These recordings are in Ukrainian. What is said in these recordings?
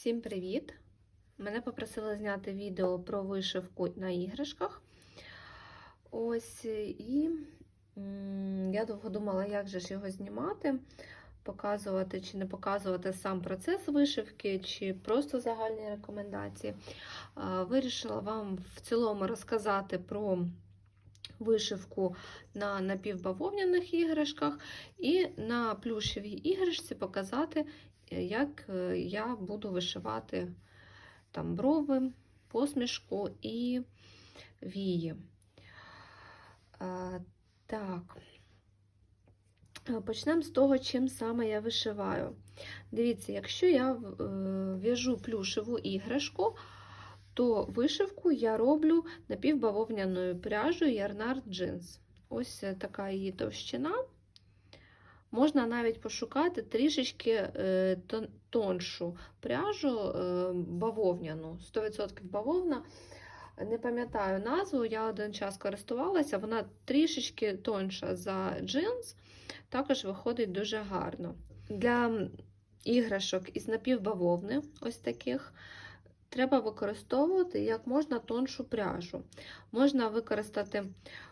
Всім привіт! Мене попросили зняти відео про вишивку на іграшках. Ось і я довго думала, як же ж його знімати, показувати чи не показувати сам процес вишивки, чи просто загальні рекомендації. Вирішила вам в цілому розказати про вишивку на напівбавовняних іграшках і на плюшевій іграшці показати, е, як е, я буду вишивати там брови, посмішку і вії. Так, Е, почнемо з того, чим саме я вишиваю. Дивіться, якщо я в'яжу плюшеву іграшку, то вишивку я роблю напівбавовняною пряжею Ярнард Джинс. Ось е, така її товщина. Можна навіть пошукати трішечки е, тоншу пряжу е, бавовняну, 100% бавовна. Не пам'ятаю назву, я один час користувалася, вона трішечки тонша за джинс, також виходить дуже гарно. Для іграшок із напівбавовни, ось таких, треба використовувати як можна тоншу пряжу. Можна використати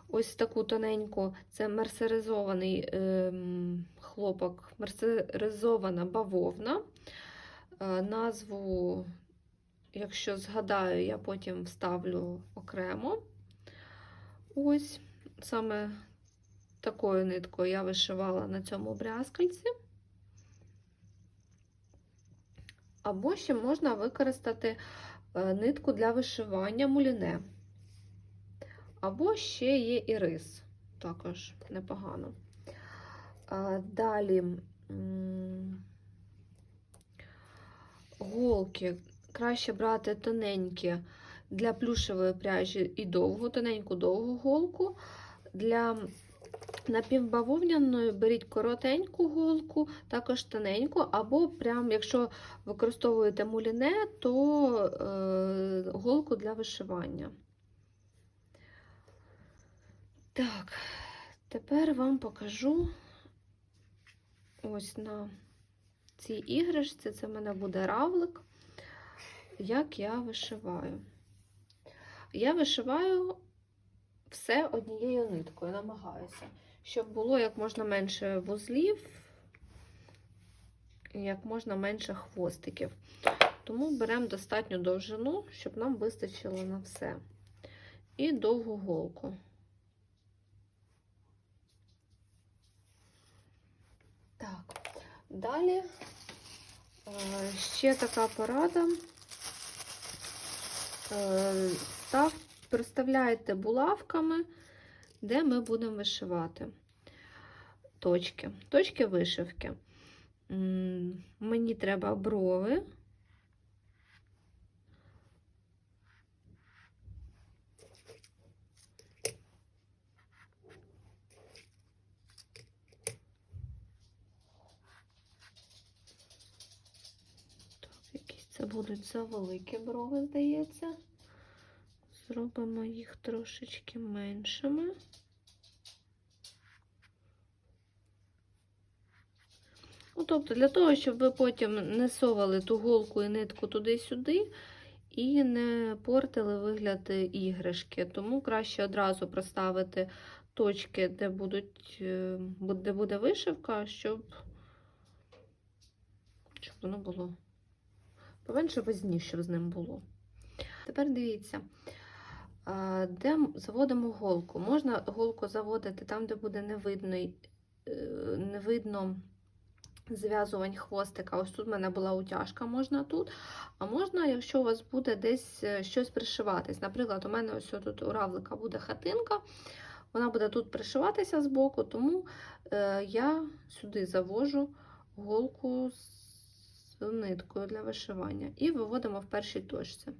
ось таку тоненьку, це мерсеризований ем, хлопок, мерсеризована бавовна. Е, назву, якщо згадаю, я потім вставлю окремо. Ось саме такою ниткою я вишивала на цьому брязкальці. Або ще можна використати е, нитку для вишивання муліне. Або ще є і рис, також непогано. Далі голки краще брати тоненькі для плюшевої пряжі і довгу, тоненьку довгу голку. Для напівбавовняної беріть коротеньку голку, також тоненьку, або прям, якщо використовуєте муліне, то е, голку для вишивання. Так, тепер вам покажу ось на цій іграшці, це в мене буде равлик, як я вишиваю. Я вишиваю все однією ниткою, намагаюся, щоб було як можна менше вузлів, як можна менше хвостиків. Тому беремо достатню довжину, щоб нам вистачило на все. І довгу голку. Так, далі е, ще така порада. Е, Став, приставляєте булавками, де ми будемо вишивати точки, точки вишивки. Мені треба брови. Це будуть завеликі брови, здається. Зробимо їх трошечки меншими. Ну, тобто, для того, щоб ви потім не совали ту голку і нитку туди-сюди і не портили вигляд іграшки. Тому краще одразу проставити точки, де, будуть, е, де буде вишивка, щоб, щоб воно було поменше щоб з ним було. Тепер дивіться. Де заводимо голку? Можна голку заводити там, де буде не видно, е, не видно зв'язувань хвостика. Ось тут в мене була утяжка, можна тут. А можна, якщо у вас буде десь е, щось пришиватись. Наприклад, у мене ось тут у равлика буде хатинка, вона буде тут пришиватися з боку, тому е, я сюди завожу голку з ниткою для вишивання і виводимо в першій точці.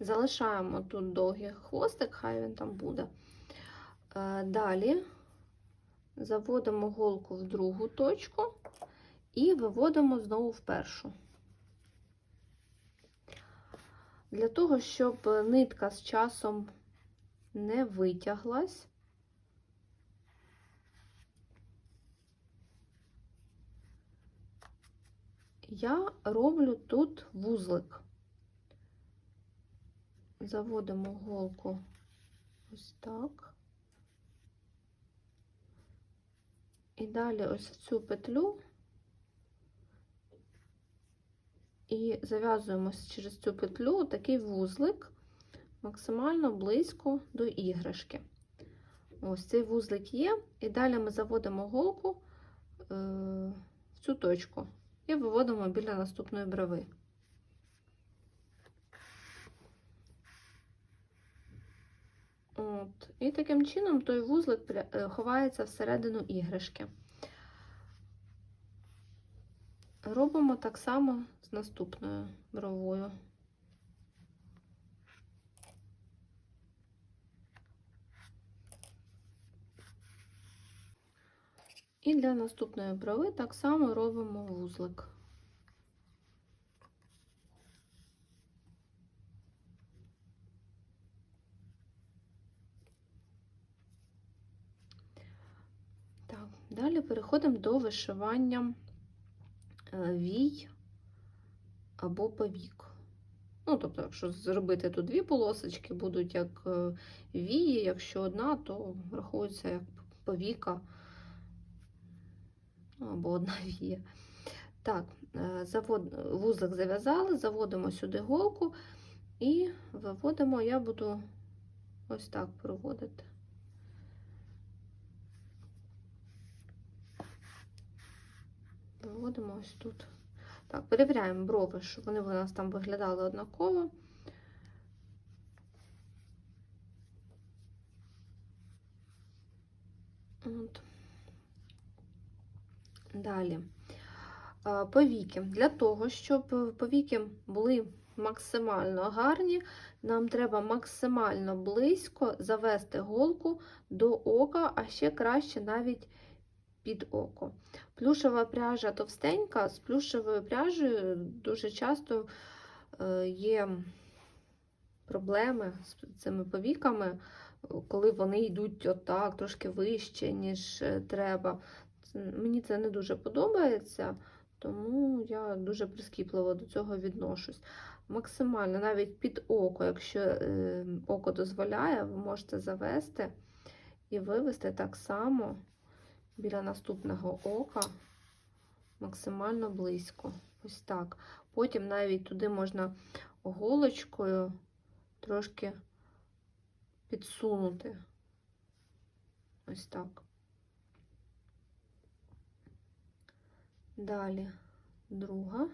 Залишаємо тут довгий хвостик, хай він там буде. Е, Далі заводимо голку в другу точку і виводимо знову в першу. Для того, щоб нитка з часом не витяглась, я роблю тут вузлик. Заводимо голку ось так. І далі ось в цю петлю і зав'язуємо через цю петлю такий вузлик максимально близько до іграшки. Ось цей вузлик є, і далі ми заводимо голку е, в цю точку і виводимо біля наступної брови. От. І таким чином той вузлик е, ховається всередину іграшки. Робимо так само з наступною бровою. І для наступної брови так само робимо вузлик. Так, далі переходимо до вишивання е, вій або повік. Ну, тобто, якщо зробити тут дві полосочки, будуть як е, вії, якщо одна, то рахується як повіка або одна вія. Так, е, завод, вузлик зав'язали, заводимо сюди голку і виводимо, я буду ось так проводити. Виводимо ось тут. Так, перевіряємо брови, щоб вони у нас там виглядали однаково. От. Далі. Повіки. Для того, щоб повіки були максимально гарні, нам треба максимально близько завести голку до ока, а ще краще навіть під око. Плюшева пряжа товстенька, з плюшевою пряжею дуже часто е, є проблеми з цими повіками, коли вони йдуть отак, трошки вище, ніж е, треба. Мені це не дуже подобається, тому я дуже прискіпливо до цього відношусь. Максимально, навіть під око, якщо е, око дозволяє, ви можете завести і вивести так само біля наступного ока максимально близько. Ось так. Потім навіть туди можна голочкою трошки підсунути. Ось так. Далі друга.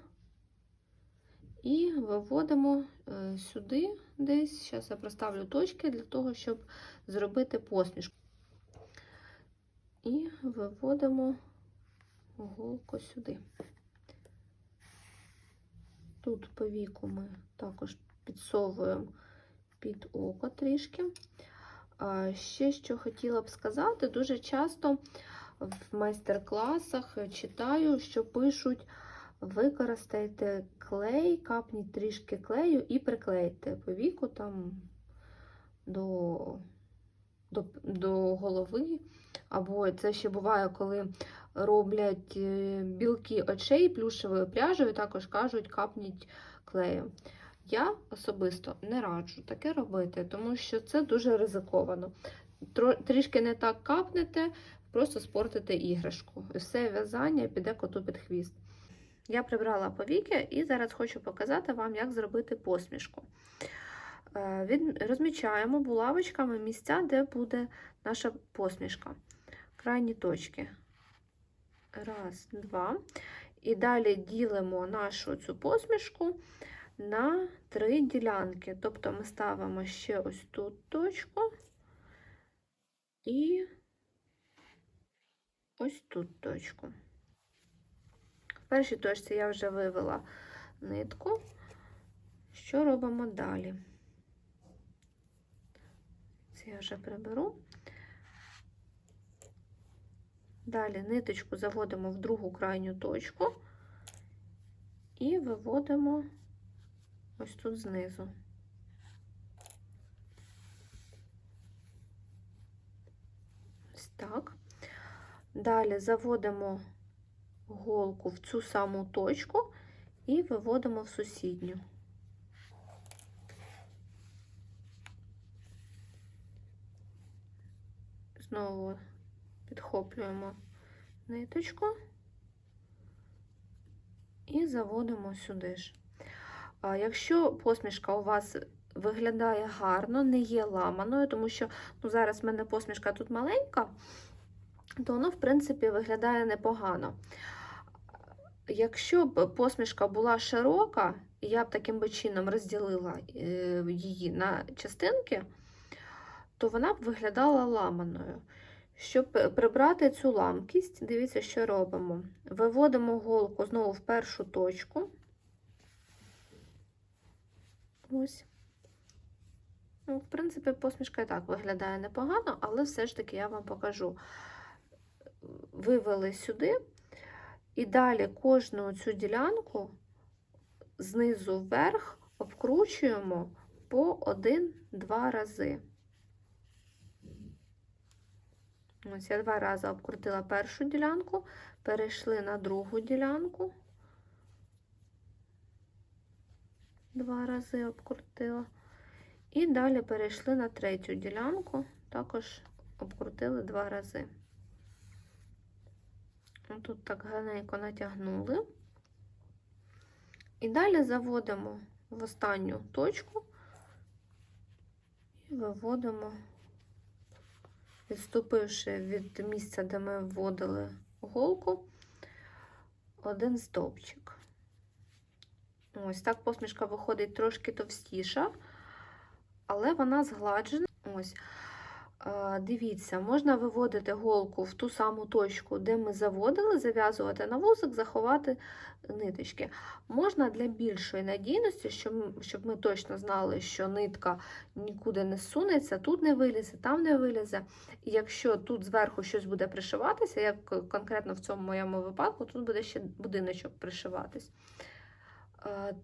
І виводимо е, сюди десь. Зараз я проставлю точки для того, щоб зробити посмішку. І виводимо голку сюди. Тут по віку ми також підсовуємо під око трішки. Ще що хотіла б сказати, дуже часто в майстер-класах читаю, що пишуть: використайте клей, капніть трішки клею і приклейте по віку там до, до, до голови. Або це ще буває, коли роблять е, білки очей плюшевою пряжею, також кажуть, капніть клеєм. Я особисто не раджу таке робити, тому що це дуже ризиковано. Трішки не так капнете, просто спортите іграшку. Все в'язання піде коту під хвіст. Я прибрала повіки і зараз хочу показати вам, як зробити посмішку. Е, розмічаємо булавочками місця, де буде наша посмішка крайні точки. Раз, два. І далі ділимо нашу цю посмішку на три ділянки. Тобто ми ставимо ще ось тут точку і ось тут точку. В першій точці я вже вивела нитку. Що робимо далі? Я вже приберу. Далі ниточку заводимо в другу крайню точку і виводимо ось тут знизу. Ось так. Далі заводимо голку в цю саму точку і виводимо в сусідню. Знову підхоплюємо ниточку і заводимо сюди ж. Якщо посмішка у вас виглядає гарно, не є ламаною, тому що ну, зараз в мене посмішка тут маленька, то воно, в принципі, виглядає непогано. Якщо б посмішка була широка, я б таким чином розділила е, її на частинки, то вона б виглядала ламаною. Щоб прибрати цю ламкість, дивіться, що робимо. Виводимо голку знову в першу точку. Ось. Ну, в принципі, посмішка і так виглядає непогано, але все ж таки я вам покажу. Вивели сюди, і далі кожну цю ділянку знизу вверх обкручуємо по один-два рази. Ось я два рази обкрутила першу ділянку, перейшли на другу ділянку. Два рази обкрутила. І далі перейшли на третю ділянку, також обкрутили два рази. Тут так гарненько натягнули. І далі заводимо в останню точку і виводимо відступивши від місця, де ми вводили голку, один стовпчик. Ось так посмішка виходить трошки товстіша, але вона згладжена. Ось. Дивіться, можна виводити голку в ту саму точку, де ми заводили, зав'язувати на вузик, заховати ниточки. Можна для більшої надійності, щоб ми точно знали, що нитка нікуди не сунеться, тут не вилізе, там не вилізе. І якщо тут зверху щось буде пришиватися, як конкретно в цьому моєму випадку, тут буде ще будиночок пришиватись,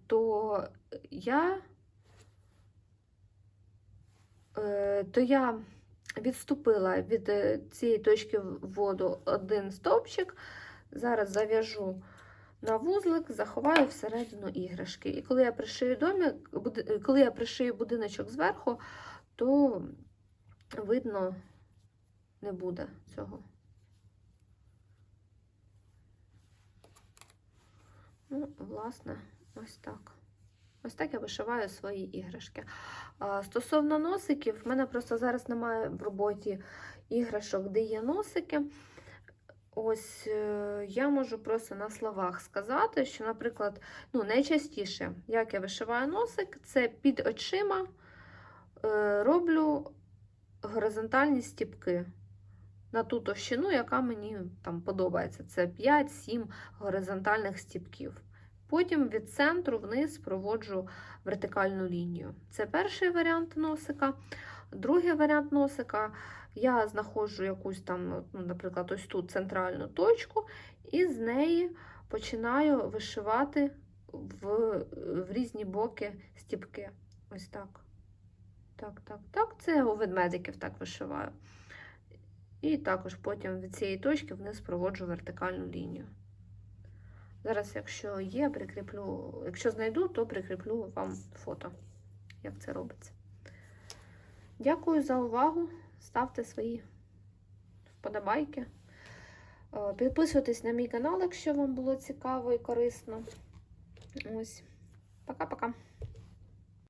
то я, е, то я відступила від е, цієї точки вводу один стовпчик. Зараз зав'яжу на вузлик, заховаю всередину іграшки. І коли я пришию домик, коли я пришию будиночок зверху, то видно не буде цього. Ну, власне, ось так. Ось так я вишиваю свої іграшки. Стосовно носиків, в мене просто зараз немає в роботі іграшок, де є носики. Ось е, я можу просто на словах сказати, що, наприклад, ну, найчастіше, як я вишиваю носик, це під очима е, роблю горизонтальні стіпки на ту товщину, яка мені там подобається. Це 5-7 горизонтальних стіпків. Потім від центру вниз проводжу вертикальну лінію. Це перший варіант носика. Другий варіант носика я знаходжу якусь там, ну, наприклад, ось тут центральну точку, і з неї починаю вишивати в, в різні боки стіпки. Ось так. Так, так, так. Це у ведмедиків так вишиваю. І також потім від цієї точки вниз проводжу вертикальну лінію. Зараз, якщо є, прикріплю, якщо знайду, то прикріплю вам фото, як це робиться. Дякую за увагу. Ставте свої вподобайки. Е, підписуйтесь на мій канал, якщо вам було цікаво і корисно. Ось. Пока-пока.